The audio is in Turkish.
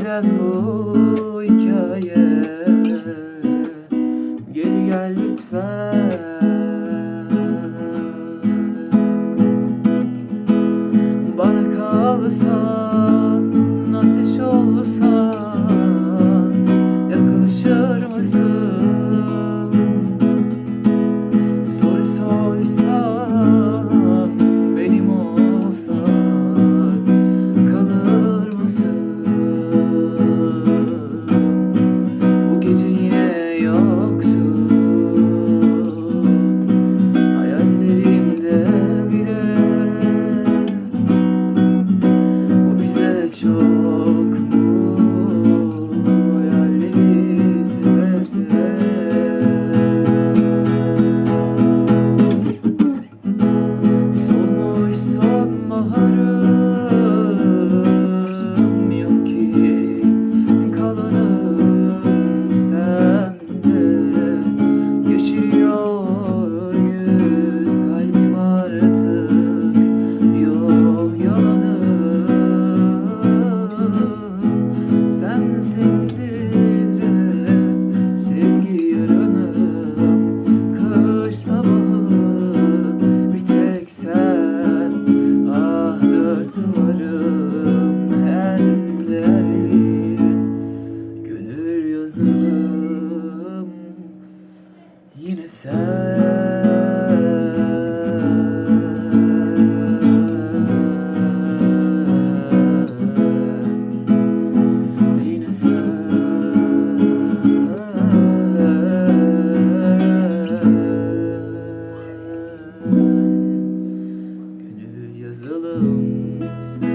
Bitmeden bu hikaye? Geri gel lütfen. Bana kalsan balloons.